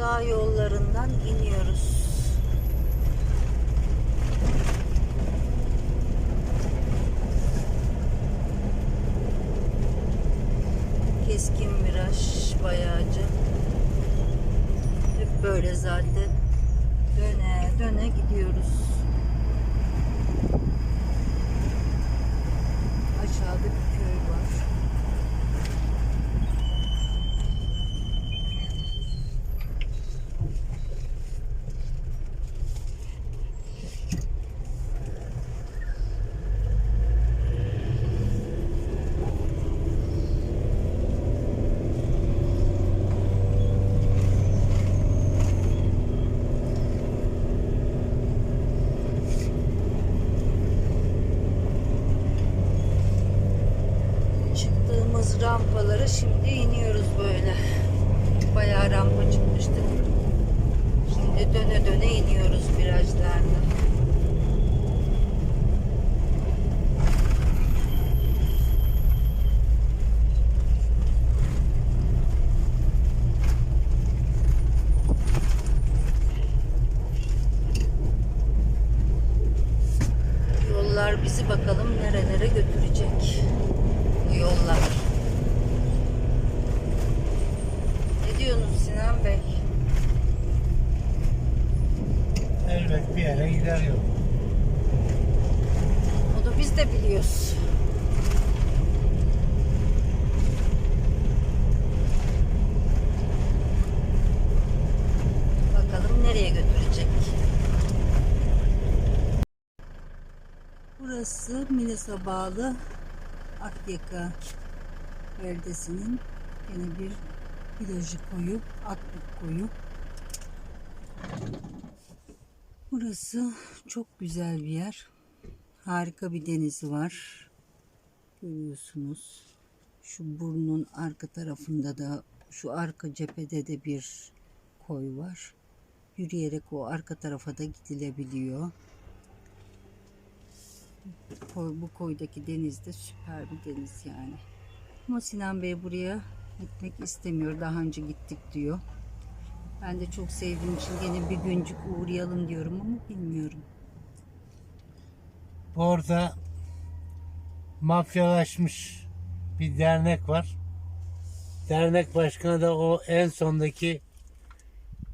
dağ yollarından iniyoruz. Keskin viraj bayağıcı. Hep böyle zaten. Döne döne gidiyoruz. Aşağıda bir köy var. Çıktığımız rampalara şimdi iniyoruz böyle. Bayağı rampa çıkmıştık. Şimdi döne döne iniyoruz virajlarda. Yollar bizi bakalım nerelere götürecek. Bu yollar. Ne diyorsunuz Sinan Bey? Elbet bir yere gider yol. Onu biz de biliyoruz. Bakalım nereye götürecek. Burası Milas'a bağlı Akyaka beldesinin yine bir plajı koyu, Akbük koyu. Burası çok güzel bir yer. Harika bir denizi var. Görüyorsunuz. Şu burnun arka tarafında da şu arka cephede de bir koy var. Yürüyerek o arka tarafa da gidilebiliyor. Bu koydaki deniz de süper bir deniz yani. Ama Sinan Bey buraya gitmek istemiyor. Daha önce gittik diyor. Ben de çok sevdiğim için gene bir güncük uğrayalım diyorum ama bilmiyorum. Orada mafyalaşmış bir dernek var. Dernek başkanı da o en sondaki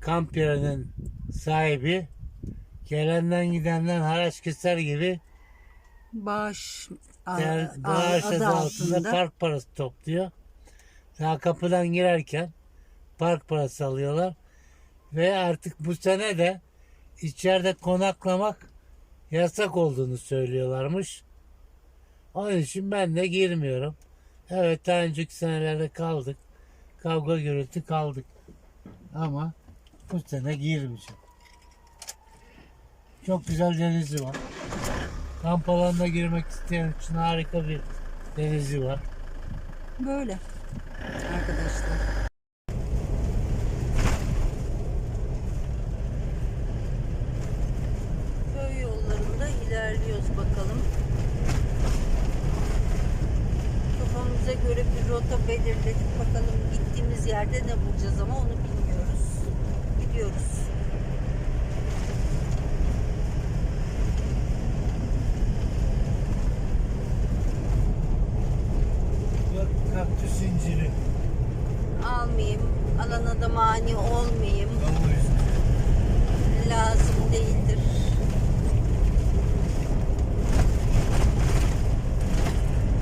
kamp yerinin sahibi. Gelenden gidenden haraç keser gibi Bağış, a- bağış adı adı altında altında park parası topluyor. Daha kapıdan girerken park parası alıyorlar. Ve artık bu sene de içeride konaklamak yasak olduğunu söylüyorlarmış. Onun için ben de girmiyorum. Evet daha önceki senelerde kaldık. Kavga gürültü kaldık. Ama bu sene girmeyeceğim. Çok güzel denizi var. Kamp alanına girmek isteyen için harika bir denizi var. böyle arkadaşlar. Köy yollarında ilerliyoruz bakalım. Kafamıza göre bir rota belirledik. Bakalım gittiğimiz yerde ne bulacağız ama onu bilmiyoruz. Gidiyoruz. Alana da mani olmayayım. O yüzden. lazım değildir.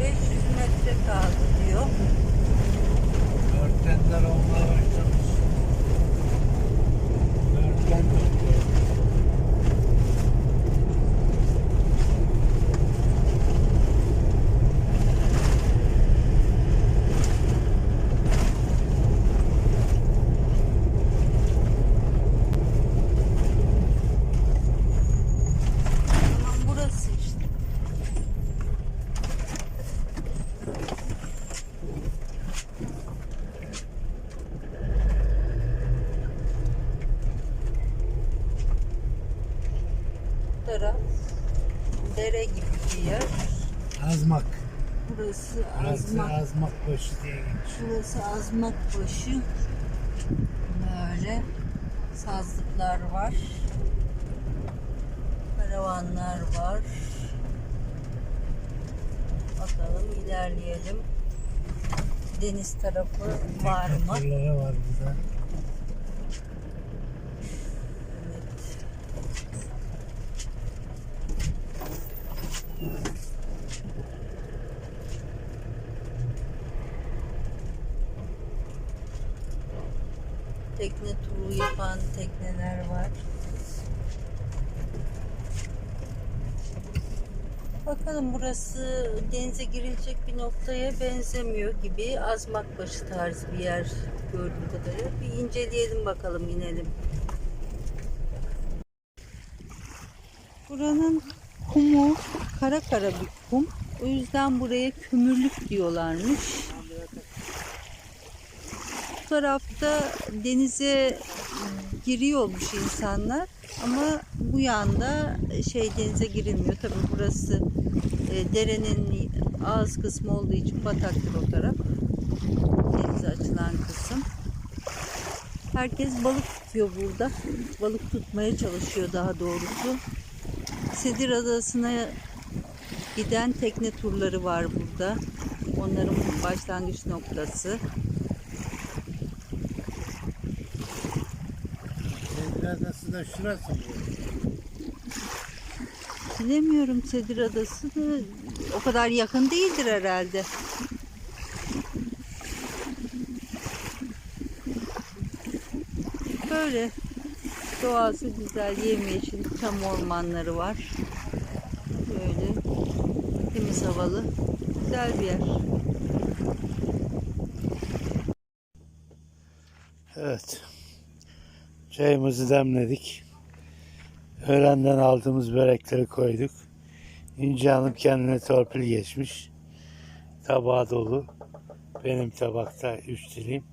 ...500 metre kaldı diyor. Örtenler olmaya başlamış. Örten topluyor. Tamam burası işte. Bu taraf dere gibi bir yer. Azmak. Burası Burası azmak. azmak başı diye geçiyor. Şurası azmak başı. Böyle. Sazlıklar var. Karavanlar var. Bakalım ilerleyelim. Deniz tarafı var mı? Var burada. Evet. Tekne turu yapan tekneler var. Bakalım burası denize girilecek bir noktaya benzemiyor gibi. Azmakbaşı tarzı bir yer gördüğüm kadarıyla. Bir inceleyelim bakalım inelim. Buranın kumu kara kara bir kum. O yüzden buraya kömürlük diyorlarmış. Bu tarafta denize giriyormuş insanlar ama bu yanda şey denize girilmiyor. Tabii burası e, derenin ağız kısmı olduğu için bataktır o taraf. Denize açılan kısım. Herkes balık tutuyor burada. Balık tutmaya çalışıyor daha doğrusu. Sedir Adası'na giden tekne turları var burada. Onların başlangıç noktası. Sedir Adası da şurası? Bilemiyorum Sedir Adası da o kadar yakın değildir herhalde. Böyle doğası güzel yemyeşil çam ormanları var. Böyle temiz havalı güzel bir yer. Evet. Çayımızı demledik. Öğlenden aldığımız börekleri koyduk. İnce Hanım kendine torpil geçmiş. Tabağı dolu. Benim tabakta üç dilim.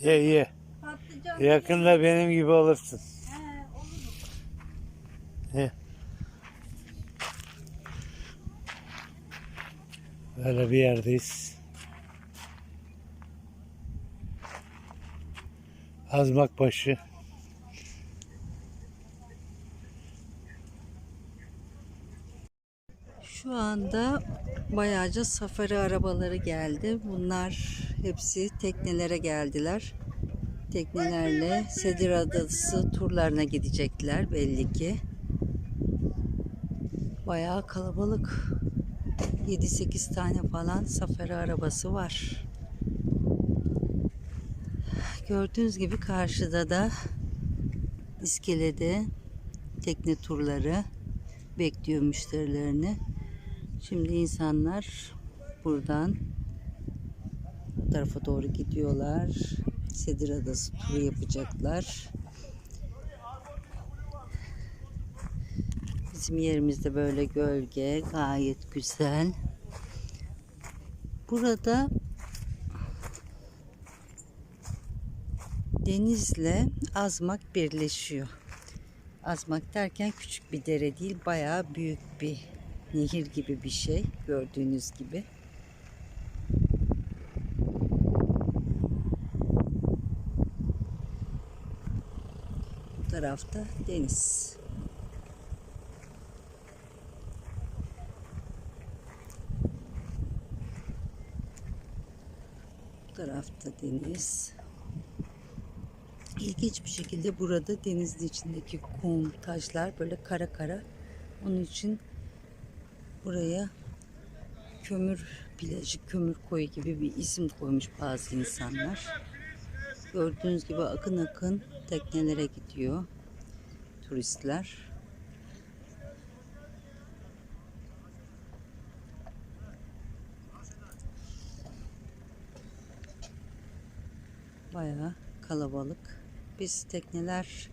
Ye ye. Yakında benim gibi olursun. He, olur. Ye. Böyle bir yerdeyiz. Azmakbaşı. Şu anda bayağıca safari arabaları geldi. Bunlar hepsi teknelere geldiler. Teknelerle Sedir Adası turlarına gidecekler belli ki. Bayağı kalabalık. 7-8 tane falan safari arabası var. Gördüğünüz gibi karşıda da iskelede tekne turları bekliyor müşterilerini. Şimdi insanlar buradan bu tarafa doğru gidiyorlar. Sedir Adası turu yapacaklar. Bizim yerimizde böyle gölge gayet güzel. Burada denizle azmak birleşiyor. Azmak derken küçük bir dere değil, bayağı büyük bir nehir gibi bir şey gördüğünüz gibi. Bu tarafta deniz. Bu tarafta deniz. İlginç bir şekilde burada denizin içindeki kum, taşlar böyle kara kara. Onun için buraya kömür plajı, kömür koyu gibi bir isim koymuş bazı insanlar. Gördüğünüz gibi akın akın teknelere gidiyor turistler. Bayağı kalabalık. Biz tekneler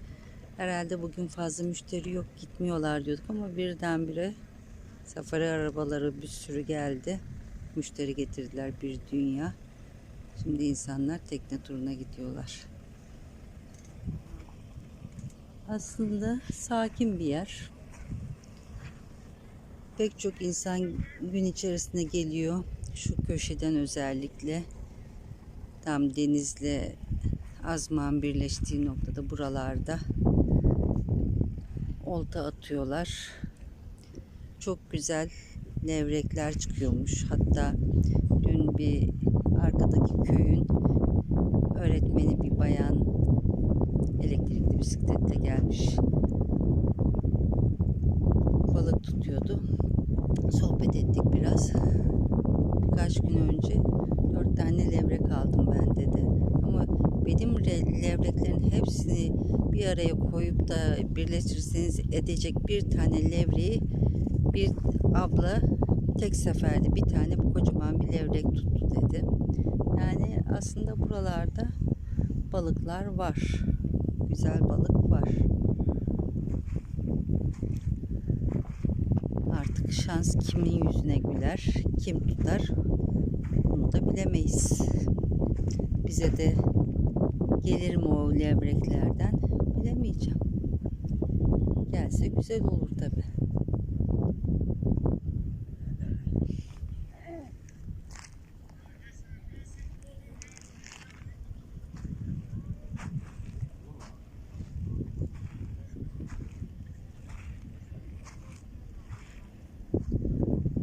herhalde bugün fazla müşteri yok gitmiyorlar diyorduk ama birdenbire safari arabaları bir sürü geldi. Müşteri getirdiler bir dünya. Şimdi insanlar tekne turuna gidiyorlar. Aslında sakin bir yer. Pek çok insan gün içerisinde geliyor. Şu köşeden özellikle. Tam denizle Azman birleştiği noktada buralarda olta atıyorlar. Çok güzel levrekler çıkıyormuş. Hatta dün bir arkadaki köyün öğretmeni bir bayan elektrikli bisikletle gelmiş. Balık tutuyordu. Sohbet ettik biraz. Birkaç gün önce dört tane levrek aldım ben dedi. Ama benim re- levreklerin hepsini bir araya koyup da birleştirirseniz edecek bir tane levreği bir abla tek seferde bir tane bu kocaman bir levrek tuttu dedi. Yani aslında buralarda balıklar var. Güzel balık var. Artık şans kimin yüzüne güler, kim tutar bunu da bilemeyiz. Bize de gelir mi o levreklerden bilemeyeceğim. Gelse güzel olur tabi.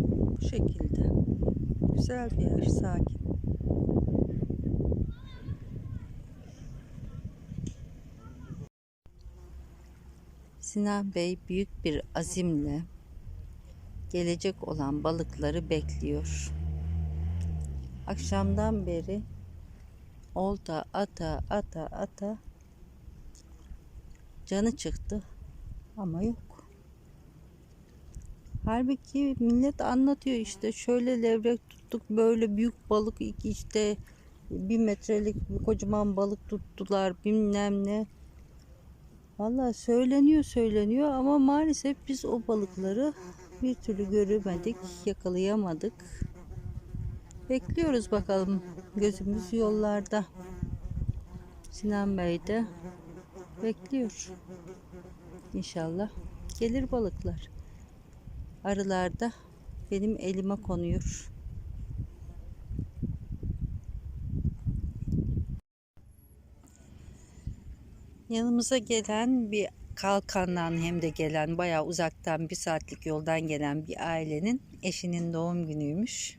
Bu şekilde. Güzel bir yer, sakin. Sinan Bey büyük bir azimle gelecek olan balıkları bekliyor. Akşamdan beri olta ata ata ata canı çıktı ama yok. Halbuki millet anlatıyor işte şöyle levrek tuttuk böyle büyük balık işte bir metrelik kocaman balık tuttular bilmem ne. Valla söyleniyor söyleniyor ama maalesef biz o balıkları bir türlü göremedik, yakalayamadık. Bekliyoruz bakalım. Gözümüz yollarda. Sinan Bey de bekliyor. İnşallah gelir balıklar. Arılar da benim elime konuyor. Yanımıza gelen bir Kalkan'dan hem de gelen bayağı uzaktan bir saatlik yoldan gelen bir ailenin eşinin doğum günüymüş.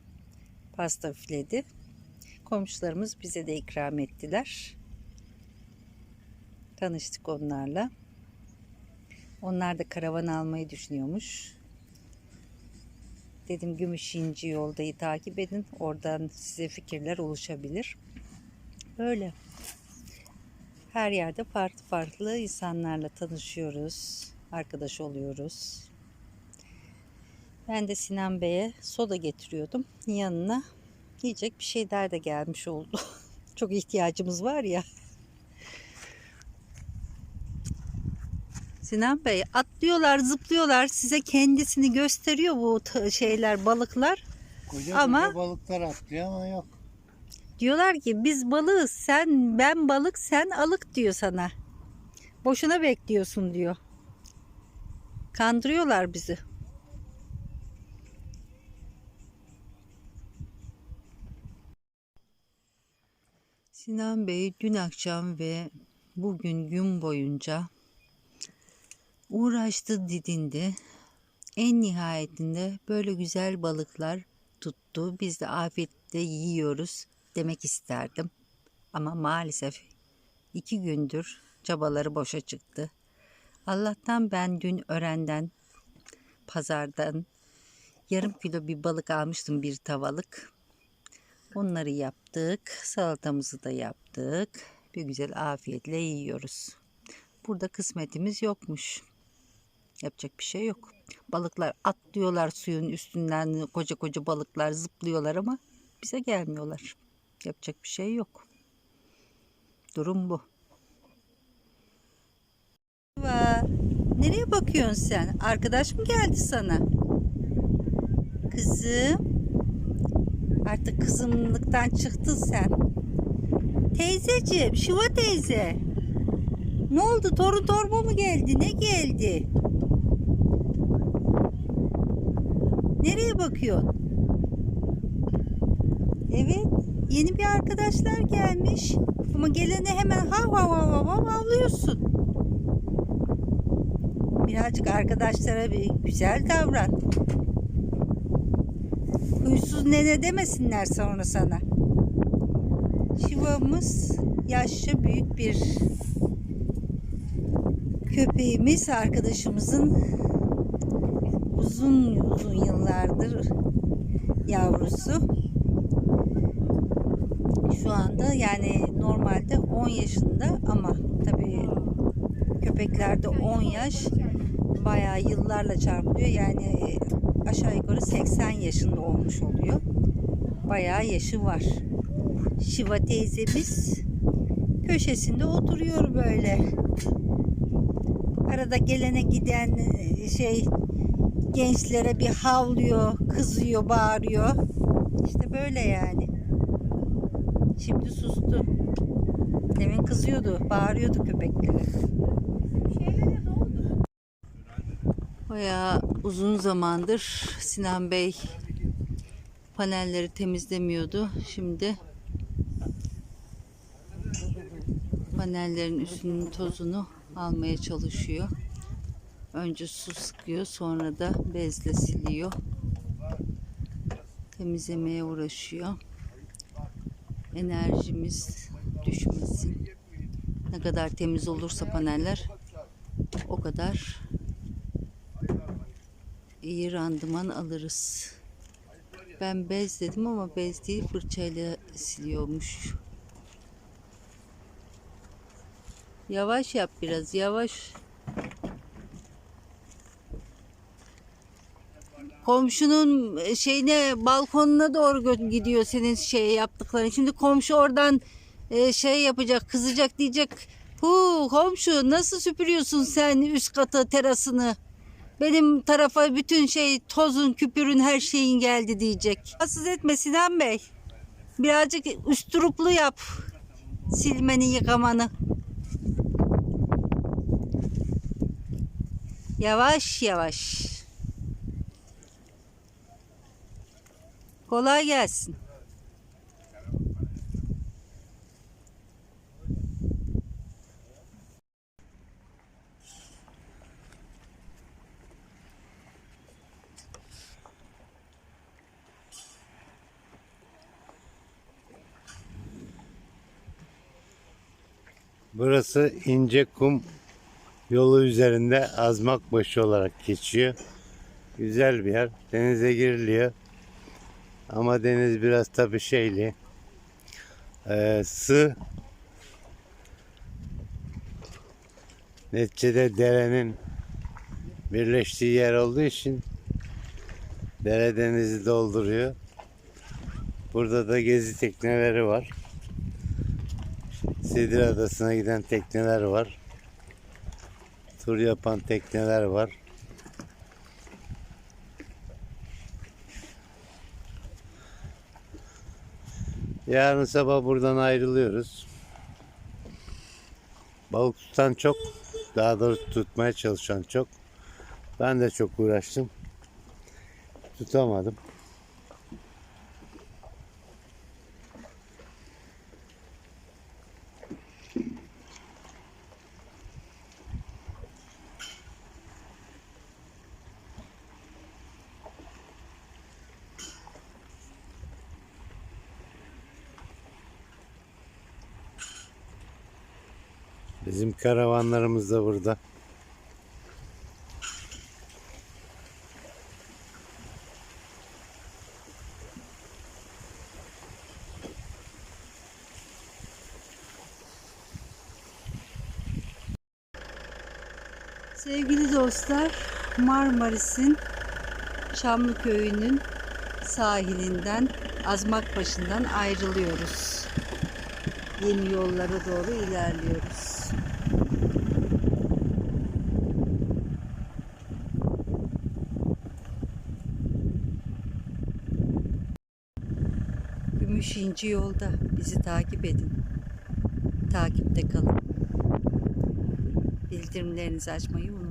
Pasta filedi. Komşularımız bize de ikram ettiler. Tanıştık onlarla. Onlar da karavan almayı düşünüyormuş. Dedim Gümüşinci yoldayı takip edin. Oradan size fikirler oluşabilir. Böyle her yerde farklı farklı insanlarla tanışıyoruz, arkadaş oluyoruz. Ben de Sinan Bey'e soda getiriyordum. Yanına yiyecek bir şeyler de gelmiş oldu. Çok ihtiyacımız var ya. Sinan Bey atlıyorlar, zıplıyorlar. Size kendisini gösteriyor bu şeyler, balıklar. Koca Ama- koca balıklar atlıyor ama yok. Diyorlar ki biz balığız, sen ben balık, sen alık diyor sana. Boşuna bekliyorsun diyor. Kandırıyorlar bizi. Sinan Bey dün akşam ve bugün gün boyunca uğraştı didindi. En nihayetinde böyle güzel balıklar tuttu. Biz de afiyetle yiyoruz demek isterdim. Ama maalesef iki gündür çabaları boşa çıktı. Allah'tan ben dün örenden, pazardan yarım kilo bir balık almıştım bir tavalık. Onları yaptık. Salatamızı da yaptık. Bir güzel afiyetle yiyoruz. Burada kısmetimiz yokmuş. Yapacak bir şey yok. Balıklar atlıyorlar suyun üstünden koca koca balıklar zıplıyorlar ama bize gelmiyorlar. Yapacak bir şey yok. Durum bu. Nereye bakıyorsun sen? Arkadaş mı geldi sana? Kızım. Artık kızımlıktan çıktın sen. Teyzeciğim, Şiva teyze. Ne oldu? Torun torba mı geldi? Ne geldi? Nereye bakıyorsun? Evet. Yeni bir arkadaşlar gelmiş. Ama gelene hemen hav hav hav hav hav havlıyorsun. Birazcık arkadaşlara bir güzel davran. Huysuz nene demesinler sonra sana. Şivamız yaşça büyük bir köpeğimiz arkadaşımızın uzun uzun yıllardır yavrusu. Şu anda yani normalde 10 yaşında ama tabii köpeklerde 10 yaş bayağı yıllarla çarpılıyor. Yani aşağı yukarı 80 yaşında olmuş oluyor. Bayağı yaşı var. Şiva teyzemiz köşesinde oturuyor böyle. Arada gelene giden e, şey gençlere bir havlıyor, kızıyor, bağırıyor. İşte böyle yani. Şimdi sustu. Demin kızıyordu, bağırıyordu köpeklere. Bayağı uzun zamandır Sinan Bey panelleri temizlemiyordu. Şimdi panellerin üstünün tozunu almaya çalışıyor. Önce su sıkıyor, sonra da bezle siliyor. Temizlemeye uğraşıyor. Enerjimiz düşmesin. Ne kadar temiz olursa paneller o kadar iyi randıman alırız. Ben bez dedim ama bez değil fırçayla siliyormuş. Yavaş yap biraz yavaş. Komşunun e, şeyine balkonuna doğru gidiyor senin şey yaptıkların. Şimdi komşu oradan e, şey yapacak, kızacak diyecek. Hu komşu nasıl süpürüyorsun sen üst katı terasını? Benim tarafa bütün şey tozun, küpürün her şeyin geldi diyecek. Rahatsız etme Sinan Bey. Birazcık üstüruplu yap silmeni, yıkamanı. Yavaş yavaş. Kolay gelsin. Burası ince kum yolu üzerinde Azmakbaşı olarak geçiyor. Güzel bir yer. Denize giriliyor. Ama deniz biraz tabii şeyli. Ee, sığ. Neticede derenin birleştiği yer olduğu için dere denizi dolduruyor. Burada da gezi tekneleri var. Sidir Adası'na giden tekneler var. Tur yapan tekneler var. Yarın sabah buradan ayrılıyoruz. Balık tutan çok, daha doğrusu tutmaya çalışan çok. Ben de çok uğraştım. Tutamadım. Bizim karavanlarımız da burada. Sevgili dostlar, Marmaris'in Çamlıköy'ünün sahilinden, Azmakbaşı'ndan ayrılıyoruz. Yeni yollara doğru ilerliyoruz. Gümüş İnci yolda. Bizi takip edin. Takipte kalın. Bildirimlerinizi açmayı unutmayın.